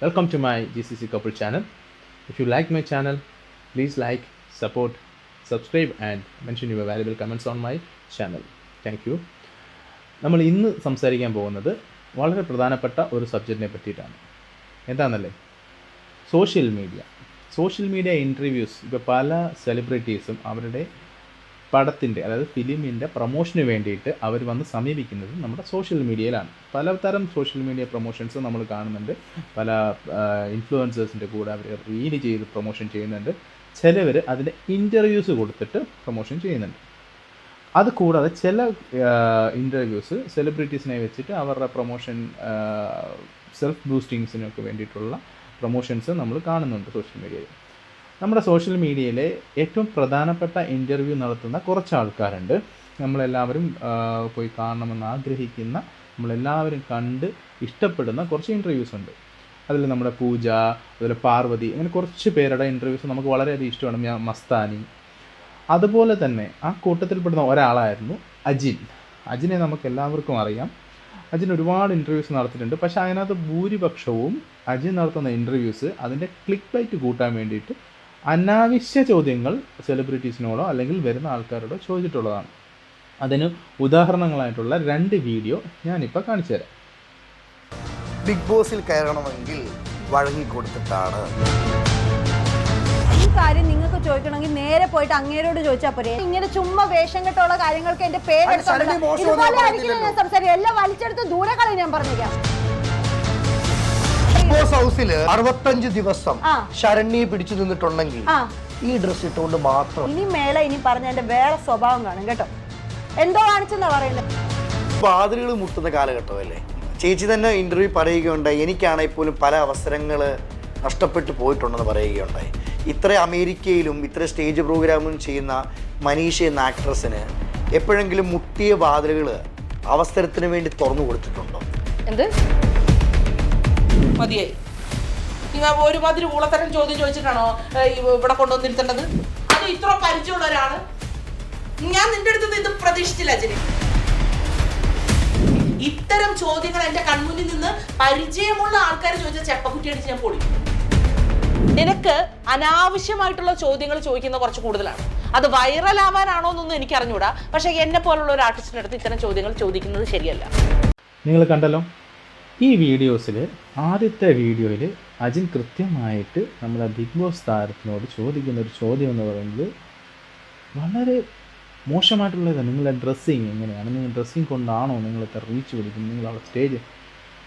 Welcome to my GCC Couple channel. If you like my channel, please like, support, subscribe, and mention your valuable comments on my channel. Thank you. നമ്മൾ ഇന്ന് സംസാരിക്കാൻ പോകുന്നത് വളരെ പ്രധാനപ്പെട്ട ഒരു സബ്ജക്റ്റിനെ പറ്റിയിട്ടാണ് എന്താണെന്നല്ലേ social media social media interviews ഇപ്പോൾ പല സെലിബ്രിറ്റീസും അവരുടെ പടത്തിന്റെ അതായത് ഫിലിമിന്റെ പ്രൊമോഷന് വേണ്ടിയിട്ട് അവർ വന്ന് സമീപിക്കുന്നത് നമ്മുടെ സോഷ്യൽ മീഡിയയിലാണ്. പലതരം സോഷ്യൽ മീഡിയ പ്രൊമോഷൻസ് നമ്മൾ കാണുന്നുണ്ട്. പല ഇൻഫ്ലുവൻസേഴ്സിന്റെ കൂടെ അവർ റീഡ് ചെയ്ത് പ്രൊമോഷൻ ചെയ്യുന്നുണ്ട്. ചിലവർ അതിന്റെ ഇന്റർവ്യൂസ് കൊടുത്തിട്ട് പ്രൊമോഷൻ ചെയ്യുന്നുണ്ട്. അത് കൂടാതെ ചില ഇന്റർവ്യൂസ് സെലിബ്രിറ്റീസിനെ വെച്ചിട്ട് അവരുടെ പ്രൊമോഷൻ സെൽഫ് ബൂസ്റ്റിങ്സിനൊക്കെ വേണ്ടിയിട്ടുള്ള പ്രൊമോഷൻസ് നമ്മൾ കാണുന്നുണ്ട് സോഷ്യൽ മീഡിയയിൽ. നമ്മുടെ സോഷ്യൽ മീഡിയയിലെ ഏറ്റവും പ്രധാനപ്പെട്ട ഇന്റർവ്യൂ നടത്തുന്ന കുറച്ച് ആൾക്കാരുണ്ട് നമ്മളെല്ലാവരും പോയി കാണണമെന്ന് ആഗ്രഹിക്കുന്ന നമ്മളെല്ലാവരും കണ്ട് ഇഷ്ടപ്പെടുന്ന കുറച്ച് ഇന്റർവ്യൂസ് ഉണ്ട്. അതിൽ നമ്മുടെ പൂജ അതുപോലെ പാർവതി അങ്ങനെ കുറച്ച് പേരുടെ ഇന്റർവ്യൂസ് നമുക്ക് വളരെയധികം ഇഷ്ടമാണ്. ഞാൻ മസ്താനി. അതുപോലെ തന്നെ ആ കൂട്ടത്തിൽപ്പെടുന്ന ഒരാളായിരുന്നു അജിൻ. അജിനെ നമുക്ക് എല്ലാവർക്കും അറിയാം. അജിൻ ഒരുപാട് ഇന്റർവ്യൂസ് നടത്തിയിട്ടുണ്ട്. പക്ഷേ അതിനകത്ത് ഭൂരിപക്ഷവും അജിൻ നടത്തുന്ന ഇന്റർവ്യൂസ് അതിന്റെ ക്ലിക്ക് ബൈറ്റ് കൂട്ടാൻ വേണ്ടിയിട്ട് അനാവശ്യ ചോദ്യങ്ങൾ സെലിബ്രിറ്റീസിനോടോ അല്ലെങ്കിൽ വരുന്ന ആൾക്കാരോടോ ചോദിച്ചിട്ടുള്ളതാണ്. അതിന് ഉദാഹരണങ്ങളായിട്ടുള്ള രണ്ട് വീഡിയോ ഞാനിപ്പോൾ കാണിച്ചു തരാം ബിഗ് ബോസിൽ കയറണമെങ്കിൽ വഴങ്ങിക്കൊടുത്തിട്ടാണ്. ഈ കാര്യം നിങ്ങൾക്ക് ചോദിക്കണമെങ്കിൽ നേരെ പോയിട്ട് അങ്ങേരോട് ചോദിച്ചാൽ പോരെ. ഇങ്ങനെ ചുമ്മാ വേഷം കെട്ടുള്ള കാര്യങ്ങൾക്ക് എന്റെ പേര് അത് ശരണ്യ മോശം ഒന്നും ഇതുപോലെ ആയിരിക്കില്ല ഞാൻ സംസാരിക്കും. എല്ലാം വലിച്ചെടുത്ത് ദൂരെ കളി ഞാൻ പറഞ്ഞേക്കാം ബിഗ് ബോസ് ഹൗസിൽ അറുപത്തഞ്ച് ദിവസം ആ. ശരണ്യെ പിടിച്ചു നിന്നിട്ടുണ്ടെങ്കിൽ ആ. ഈ ഡ്രസ് ഇട്ടുകൊണ്ട് മാത്രം ഇനി മേലെ ഇനി പറഞ്ഞ എന്റെ വേറെ സ്വഭാവം കാണും കേട്ടോ. എന്തോ കാണിച്ചെന്നാ പറയുന്നത് വാതിലുകൾ മുട്ടുന്ന കാലഘട്ടമല്ലേ? ചേച്ചി തന്നെ ഇന്റർവ്യൂ പറയുകയുണ്ടായി. എനിക്കാണെങ്കിൽ പോലും പല അവസരങ്ങൾ നഷ്ടപ്പെട്ടു പോയിട്ടുണ്ടെന്ന് പറയുകയുണ്ടായി. ഇത്ര അമേരിക്കയിലും ഇത്ര സ്റ്റേജ് പ്രോഗ്രാമും ചെയ്യുന്ന മനീഷ എന്ന ആക്ട്രസിന് എപ്പോഴെങ്കിലും മുട്ടിയ വാതിലുകൾ അവസരത്തിന് വേണ്ടി തുറന്നു കൊടുത്തിട്ടുണ്ടോ? എന്ത്? മതിയായി. നിങ്ങൾ ഒരുമാതിരി ഊളത്തരം ചോദ്യം ചോദിച്ചിട്ടാണോ ഇവിടെ കൊണ്ടുവന്നിരുത്തേണ്ടത്? അത് ഇത്ര പരിചയമുള്ള ഒരാൾ ഞാൻ നിന്റെ അടുത്ത് ഇത് പ്രതീക്ഷിച്ചില്ല അജനി ഇത്തരം ചോദ്യങ്ങൾ എന്റെ കൺമുന്നിൽ നിന്ന് പരിചയമുള്ള ആൾക്കാർ ചോദിച്ച ചെപ്പക്കുറ്റി അടിച്ച് ഞാൻ പൊളി നിനക്ക് അനാവശ്യമായിട്ടുള്ള ചോദ്യങ്ങൾ ചോദിക്കുന്ന കുറച്ച് കൂടുതലാണ്. അത് വൈറൽ ആവാനാണോ എന്നൊന്നും എനിക്ക് അറിഞ്ഞൂടാ പക്ഷെ എന്നെ പോലുള്ള ഒരു ആർട്ടിസ്റ്റിന്റെ അടുത്ത് ഇത്തരം ചോദ്യങ്ങൾ ചോദിക്കുന്നത് ശരിയല്ല. നിങ്ങൾ കണ്ടല്ലോ ഈ വീഡിയോസിൽ ആദ്യത്തെ വീഡിയോയിൽ അജിൻ കൃത്യമായിട്ട് നമ്മളെ ബിഗ് ബോസ് താരത്തിനോട് ചോദിക്കുന്ന ഒരു ചോദ്യം എന്ന് പറയുന്നത് വളരെ മോശമായിട്ടുള്ളതാണ്. നിങ്ങളുടെ ഡ്രസ്സിങ് എങ്ങനെയാണ്? നിങ്ങൾ ഡ്രസ്സിങ് കൊണ്ടാണോ നിങ്ങൾ റീച്ച് പിടിക്കുന്നത്? നിങ്ങൾ സ്റ്റേജ്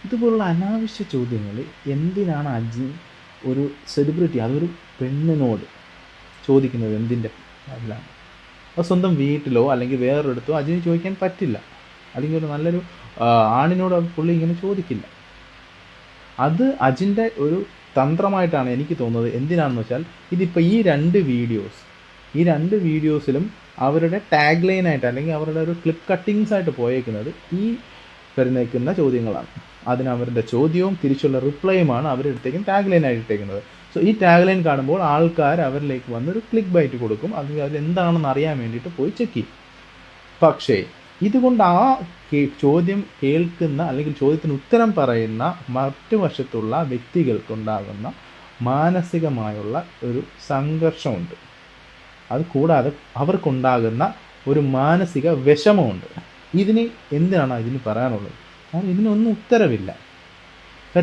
ഇതുപോലുള്ള അനാവശ്യ ചോദ്യങ്ങൾ എന്തിനാണ് അജിൻ ഒരു സെലിബ്രിറ്റി അതൊരു പെണ്ണിനോട് ചോദിക്കുന്നത്? എന്തിന്റെ അതിലാണ് അത് സ്വന്തം വീട്ടിലോ അല്ലെങ്കിൽ വേറൊരിടത്തോ അജിന് ചോദിക്കാൻ പറ്റില്ല. അല്ലെങ്കിൽ ഒരു നല്ലൊരു ആണിനോട് പുള്ളി ഇങ്ങനെ ചോദിക്കില്ല. അത് അജിന്റെ ഒരു തന്ത്രമായിട്ടാണ് എനിക്ക് തോന്നുന്നത്. എന്തിനാണെന്ന് വെച്ചാൽ ഇതിപ്പോൾ ഈ രണ്ട് വീഡിയോസ് ഈ രണ്ട് വീഡിയോസിലും അവരുടെ ടാഗ് ലൈനായിട്ട് അല്ലെങ്കിൽ അവരുടെ ഒരു ക്ലിപ്പ് കട്ടിങ്സ് ആയിട്ട് പോയേക്കുന്നത് ഈ വരുന്നേക്കുന്ന ചോദ്യങ്ങളാണ്. അതിന് അവരുടെ ചോദ്യവും തിരിച്ചുള്ള റിപ്ലൈയുമാണ് അവരെടുത്തേക്കും ടാഗ് ലൈനായിട്ട് ഇട്ടേക്കുന്നത്. സോ ഈ ടാഗ് ലൈൻ കാണുമ്പോൾ ആൾക്കാർ അവരിലേക്ക് വന്നൊരു ക്ലിക്ക് ബൈറ്റ് കൊടുക്കും. അത് അതിൽ എന്താണെന്ന് അറിയാൻ വേണ്ടിയിട്ട് പോയി ചെക്ക് ചെയ്യും. പക്ഷേ ഇതുകൊണ്ട് ആ ചോദ്യം കേൾക്കുന്ന അല്ലെങ്കിൽ ചോദ്യത്തിന് ഉത്തരം പറയുന്ന മറ്റു വശത്തുള്ള വ്യക്തികൾക്കുണ്ടാകുന്ന മാനസികമായുള്ള ഒരു സംഘർഷമുണ്ട്. അത് കൂടാതെ അവർക്കുണ്ടാകുന്ന ഒരു മാനസിക വിഷമമുണ്ട്. ഇതിന് എന്തിനാണ് ഇതിന് പറയാനുള്ളത്? കാരണം ഇതിനൊന്നും ഉത്തരവില്ല.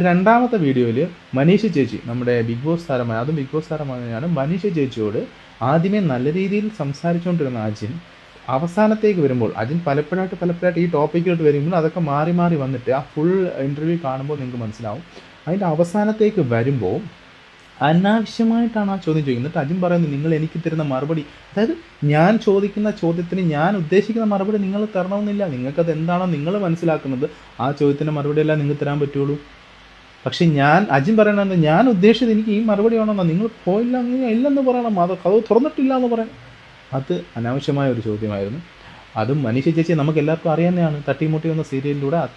രണ്ടാമത്തെ വീഡിയോയിൽ മനീഷ ചേച്ചി നമ്മുടെ ബിഗ് ബോസ് താരമായ അതും ബിഗ് ബോസ് താരമായാണ് മനീഷ ചേച്ചിയോട് ആദ്യമേ നല്ല രീതിയിൽ സംസാരിച്ചുകൊണ്ടിരുന്ന അജിൻ അവസാനത്തേക്ക് വരുമ്പോൾ അജിൻ പലപ്പോഴായിട്ട് പലപ്പോഴായിട്ട് ഈ ടോപ്പിക്കിലോട്ട് വരുമ്പോൾ അതൊക്കെ മാറി മാറി വന്നിട്ട് ആ ഫുൾ ഇന്റർവ്യൂ കാണുമ്പോൾ നിങ്ങൾക്ക് മനസ്സിലാവും. അതിന്റെ അവസാനത്തേക്ക് വരുമ്പോൾ അനാവശ്യമായിട്ടാണ് ആ ചോദ്യം ചോദിക്കുന്നത്. എന്നിട്ട് അജിൻ പറയുന്നത് നിങ്ങൾ എനിക്ക് തരുന്ന മറുപടി അതായത് ഞാൻ ചോദിക്കുന്ന ചോദ്യത്തിന് ഞാൻ ഉദ്ദേശിക്കുന്ന മറുപടി നിങ്ങൾ തരണമെന്നില്ല. നിങ്ങൾക്കത് എന്താണോ നിങ്ങൾ മനസ്സിലാക്കുന്നത്. ആ ചോദ്യത്തിന്റെ മറുപടി അല്ല നിങ്ങൾക്ക് തരാൻ പറ്റുള്ളൂ. പക്ഷേ ഞാൻ അജിൻ പറയണമെന്ന് ഞാൻ ഉദ്ദേശിച്ചത് എനിക്ക് ഈ മറുപടി വേണമെന്നാണ്. നിങ്ങൾ പോയില്ല ഇല്ലെന്ന് പറയണം. അത് കഥ തുറന്നിട്ടില്ല എന്ന് പറയണം. അത് അനാവശ്യമായ ഒരു ചോദ്യമായിരുന്നു. അതും മനീഷ ചേച്ചി നമുക്ക് എല്ലാവർക്കും അറിയാവുന്നതാണ്. തട്ടിമുട്ടി എന്ന സീരിയലിലൂടെ അത്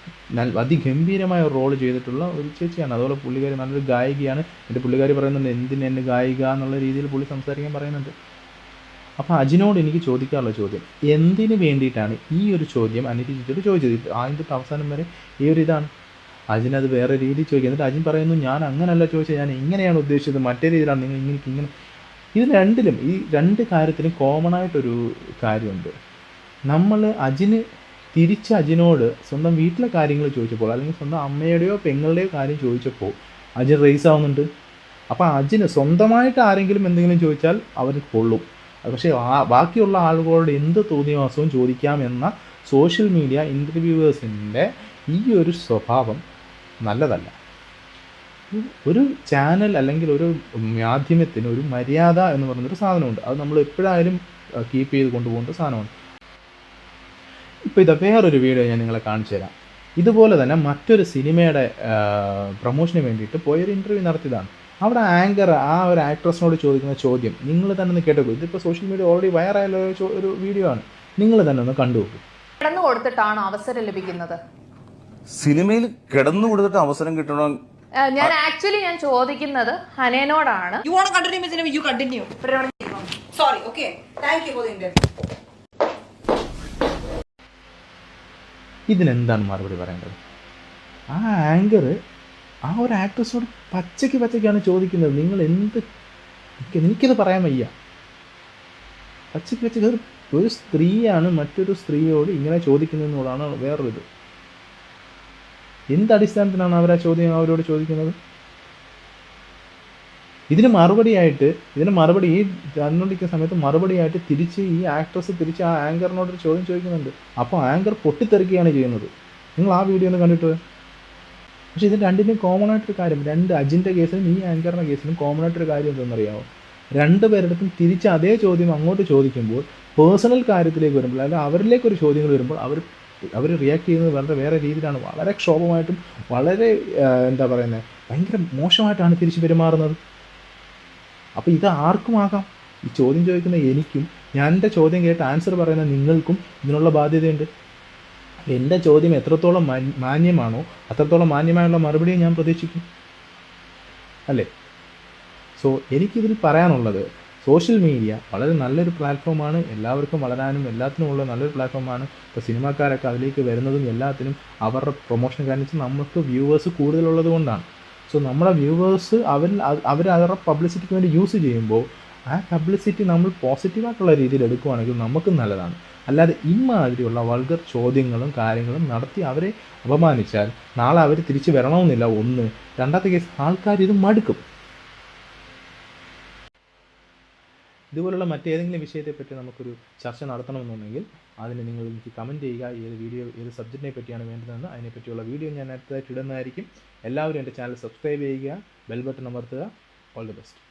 അതിഗംഭീരമായ ഒരു റോൾ ചെയ്തിട്ടുള്ള ഒരു ചേച്ചിയാണ്. അതുപോലെ പുള്ളിക്കാരി നല്ലൊരു ഗായികയാണ്. എന്റെ പുള്ളിക്കാരി പറയുന്നുണ്ട് എന്തിന് എന്നെ ഗായിക എന്നുള്ള രീതിയിൽ പുള്ളി സംസാരിക്കാൻ പറയുന്നുണ്ട്. അപ്പോൾ അജിനോട് എനിക്ക് ചോദിക്കാനുള്ള ചോദ്യം എന്തിനു വേണ്ടിയിട്ടാണ് ഈ ഒരു ചോദ്യം അനിരുചിച്ചോട് ചോദിച്ചത്? ഇത് ആദ്യം തൊട്ട് അവസാനം വരെ ഈ ഒരു ഇതാണ്. അജിനത് വേറെ രീതിയിൽ ചോദിക്കുക എന്നിട്ട് അജിൻ പറയുന്നു ഞാൻ അങ്ങനല്ല ചോദിച്ചത്. ഞാൻ ഇങ്ങനെയാണ് ഉദ്ദേശിച്ചത്. മറ്റേ രീതിയിലാണ് നിങ്ങൾ ഇങ്ങനെ ഇങ്ങനെ ഇത് രണ്ടിലും ഈ രണ്ട് കാര്യത്തിലും കോമൺ ആയിട്ടൊരു കാര്യമുണ്ട്. നമ്മൾ അജിന് തിരിച്ച് അജിനോട് സ്വന്തം വീട്ടിലെ കാര്യങ്ങൾ ചോദിച്ചപ്പോൾ അല്ലെങ്കിൽ സ്വന്തം അമ്മയുടെയോ പെങ്ങളുടെയോ കാര്യം ചോദിച്ചപ്പോൾ അജിൻ റേസ് ആവുന്നുണ്ട്. അപ്പോൾ അജിന് സ്വന്തമായിട്ട് ആരെങ്കിലും എന്തെങ്കിലും ചോദിച്ചാൽ അവർ കൊള്ളും. പക്ഷേ ബാക്കിയുള്ള ആളുകളോട് എന്ത് തോന്നിയവാസവും ചോദിക്കാമെന്ന സോഷ്യൽ മീഡിയ ഇന്റർവ്യൂവേഴ്സിന്റെ ഈ ഒരു സ്വഭാവം നല്ലതല്ല. ഒരു ചാനൽ അല്ലെങ്കിൽ ഒരു മാധ്യമത്തിന് ഒരു മര്യാദ എന്ന് പറഞ്ഞൊരു സാധനമുണ്ട്. അത് നമ്മൾ എപ്പോഴായാലും കീപ്പ് ചെയ്ത് കൊണ്ടുപോകേണ്ട സാധനമാണ്. ഇപ്പോൾ ഇത് വേറൊരു വീഡിയോ ഞാൻ നിങ്ങളെ കാണിച്ചു തരാം. ഇതുപോലെ തന്നെ മറ്റൊരു സിനിമയുടെ പ്രൊമോഷന് വേണ്ടിയിട്ട് പോയൊരു ഇന്റർവ്യൂ നടത്തിയതാണ്. അവിടെ ആങ്കർ ആ ഒരു ആക്ട്രസിനോട് ചോദിക്കുന്ന ചോദ്യം. നിങ്ങൾ തന്നെ ഒന്ന് കേട്ടോ ഇതിപ്പോൾ സോഷ്യൽ മീഡിയ ഓൾറെഡി വൈറലായ ഒരു വീഡിയോ ആണ്. നിങ്ങൾ തന്നെ ഒന്ന് കണ്ടുപോകും നോക്കൂ. കിടന്നു കൊടുത്തിട്ടാണോ അവസരം ലഭിക്കുന്നത്? സിനിമയിൽ കിടന്നു കൊടുത്തിട്ട് അവസരം കിട്ടണം ഞാൻ ആക്ച്വലി ഞാൻ ചോദിക്കുന്നത് ഹനേനോടാണ്. You want continue continue, you continue sorry. Sorry, okay. Thank you for the ഇതിനെന്താണ് മറുപടി പറയേണ്ടത്? ആ ആങ്കർ ആ ഒരു ആക്ട്രസിനോട് പച്ചയ്ക്ക് പച്ചയ്ക്കാണ് ചോദിക്കുന്നത്. നിങ്ങൾ എന്ത് എനിക്ക് എനിക്കത് പറയാൻ വയ്യ. പച്ചയ്ക്ക് പച്ചയ്ക്ക് ഒരു സ്ത്രീയാണ് മറ്റൊരു സ്ത്രീയോട് ഇങ്ങനെ ചോദിക്കുന്നതെന്നുള്ളതാണ് വേറൊരിത്. എന്ത് അടിസ്ഥാനത്തിലാണ് അവർ ആ ചോദ്യം അവരോട് ചോദിക്കുന്നത്? ഇതിന് മറുപടിയായിട്ട് ഇതിന് മറുപടി ഈ തന്നുകൊണ്ടിരിക്കുന്ന സമയത്ത് മറുപടിയായിട്ട് തിരിച്ച് ഈ ആക്ട്രസ് തിരിച്ച് ആ ആങ്കറിനോട് ഒരു ചോദ്യം ചോദിക്കുന്നുണ്ട്. അപ്പോൾ ആങ്കർ പൊട്ടിത്തെറിക്കുകയാണ് ചെയ്യുന്നത്. നിങ്ങൾ ആ വീഡിയോ ഒന്ന് കണ്ടിട്ട് പക്ഷേ ഇത് രണ്ടിനും കോമൺ ആയിട്ടൊരു കാര്യം. രണ്ട് അജിന്റെ കേസിലും ഈ ആങ്കറിന്റെ കേസിലും കോമൺ ആയിട്ടൊരു കാര്യം എന്തെന്നറിയാമോ രണ്ട് പേരുടെടുത്തും തിരിച്ച് അതേ ചോദ്യം അങ്ങോട്ട് ചോദിക്കുമ്പോൾ പേഴ്സണൽ കാര്യത്തിലേക്ക് വരുമ്പോൾ അല്ലെങ്കിൽ അവരിലേക്ക് ഒരു ചോദ്യങ്ങൾ വരുമ്പോൾ അവർ അവർ റിയാക്ട് ചെയ്യുന്നത് വളരെ വേറെ രീതിയിലാണ്. വളരെ ക്ഷോഭമായിട്ടും വളരെ എന്താ പറയുന്നത് ഭയങ്കര മോശമായിട്ടാണ് തിരിച്ചു പെരുമാറുന്നത്. അപ്പോൾ ഇത് ആർക്കും ആകാം. ഈ ചോദ്യം ചോദിക്കുന്ന എനിക്കും ഞാൻ എന്റെ ചോദ്യം കേട്ട് ആൻസർ പറയുന്ന നിങ്ങൾക്കും ഇതിനുള്ള ബാധ്യതയുണ്ട്. എന്റെ ചോദ്യം എത്രത്തോളം മാന്യമാണോ അത്രത്തോളം മാന്യമായുള്ള മറുപടിയും ഞാൻ പ്രതീക്ഷിക്കും. അല്ലേ? സോ എനിക്കിതിൽ പറയാനുള്ളത് സോഷ്യൽ മീഡിയ വളരെ നല്ലൊരു പ്ലാറ്റ്ഫോമാണ്. എല്ലാവർക്കും വളരാനും എല്ലാത്തിനുമുള്ള നല്ലൊരു പ്ലാറ്റ്ഫോമാണ്. ഇപ്പോൾ സിനിമാക്കാരൊക്കെ അതിലേക്ക് വരുന്നതും എല്ലാത്തിനും അവരുടെ പ്രൊമോഷൻ കാരണം നമുക്ക് വ്യൂവേഴ്സ് കൂടുതലുള്ളത് കൊണ്ടാണ്. സോ നമ്മുടെ വ്യൂവേഴ്സ് അവർ അവർ അവരുടെ പബ്ലിസിറ്റിക്ക് വേണ്ടി യൂസ് ചെയ്യുമ്പോൾ ആ പബ്ലിസിറ്റി നമ്മൾ പോസിറ്റീവായിട്ടുള്ള രീതിയിൽ എടുക്കുകയാണെങ്കിൽ നമുക്ക് നല്ലതാണ്. അല്ലാതെ ഇമാതിരിയുള്ള വൾഗർ ചോദ്യങ്ങളും കാര്യങ്ങളും നടത്തി അവരെ അപമാനിച്ചാൽ നാളെ അവർ തിരിച്ചു വരണമെന്നില്ല ഒന്ന്. രണ്ടാമത്തെ കേസ് ആൾക്കാർ ഇത് മടുക്കും. ഇതുപോലുള്ള മറ്റേതെങ്കിലും വിഷയത്തെപ്പറ്റി നമുക്കൊരു ചർച്ച നടത്തണമെന്നുണ്ടെങ്കിൽ അതിന് നിങ്ങൾ എനിക്ക് കമന്റ് ചെയ്യുക. ഏത് വീഡിയോ ഏത് സബ്ജക്റ്റിനെ പറ്റിയാണ് വേണ്ടതെന്ന്. അതിനെപ്പറ്റിയുള്ള വീഡിയോ ഞാൻ അടുത്തതായിട്ട് ഇടുന്നതായിരിക്കും. എല്ലാവരും എന്റെ ചാനൽ സബ്സ്ക്രൈബ് ചെയ്യുക ബെൽ ബട്ടൺ അമർത്തുക. All the best